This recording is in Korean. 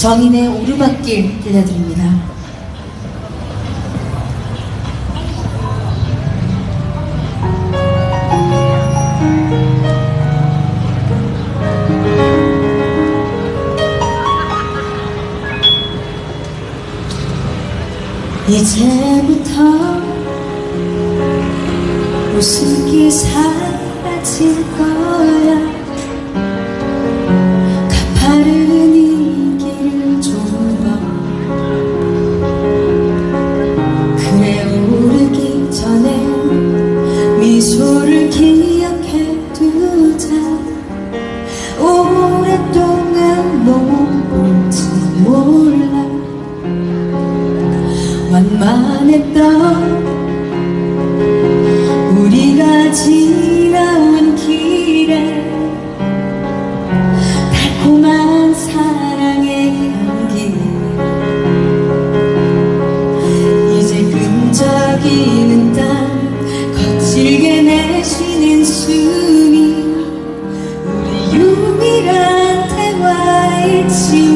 정인의 오르막길 들려드립니다. 이제부터 웃음기 사라질 거야 완만했던 우리가 지나온 길에 달콤한 사랑의 향기. 이제 끈적이는 땀 거칠게 내쉬는 숨이 우리 유일한 대화일지